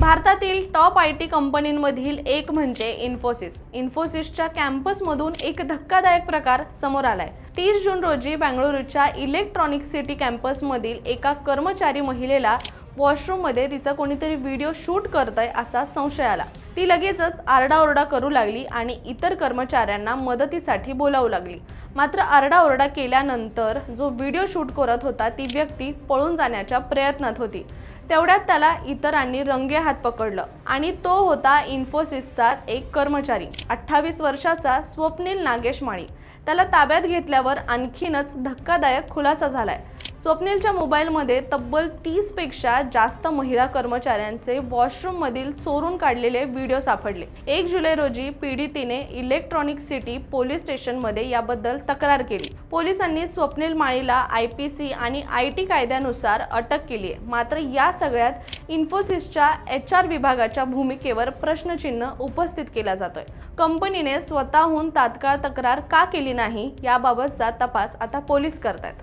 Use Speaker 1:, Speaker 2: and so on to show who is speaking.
Speaker 1: भारतातील top I T कंपनींमधील एक म्हणजे इन्फोसिस इन्फोसिसच्या कॅम्पसमधून एक धक्कादायक प्रकार समोर आलाय. तीस जून रोजी बेंगळुरूच्या इलेक्ट्रॉनिक सिटी कॅम्पसमधील एका कर्मचारी महिलेला वॉशरूममध्ये तिचा कोणीतरी व्हिडिओ शूट करत आहे असा संशय आला. ती लगेचच आरडाओरडा करू लागली आणि इतर कर्मचाऱ्यांना मदतीसाठी बोलावू लागली. मात्र आरडाओरडा केल्यानंतर जो व्हिडिओ शूट करत होता ती व्यक्ती पळून जाण्याच्या प्रयत्नात होती. तेवढ्यात त्याला इतरांनी रंगे हात पकडलं आणि तो होता इन्फोसिसचाच एक कर्मचारी. अठ्ठावीस वर्षाचा स्वप्नील नागेश माळी. त्याला ताब्यात घेतल्यावर आणखीनच धक्कादायक खुलासा झालाय. स्वप्नीलच्या मोबाईलमध्ये तब्बल तीसपेक्षा जास्त महिला कर्मचाऱ्यांचे वॉशरूममधील चोरून काढलेले व्हिडिओ सापडले. एक जुलै रोजी पीडितीने इलेक्ट्रॉनिक सिटी पोलीस स्टेशनमध्ये याबद्दल तक्रार केली. पोलिसांनी स्वप्नील माळीला आय पी सी आणि आय टी कायद्यानुसार अटक केली आहे मात्र या सगळ्यात इन्फोसिसच्या एच आर विभागाच्या भूमिकेवर प्रश्नचिन्ह उपस्थित केला जातोय. कंपनीने स्वतःहून तात्काळ तक्रार का केली नाही याबाबतचा तपास आता पोलीस करतायत.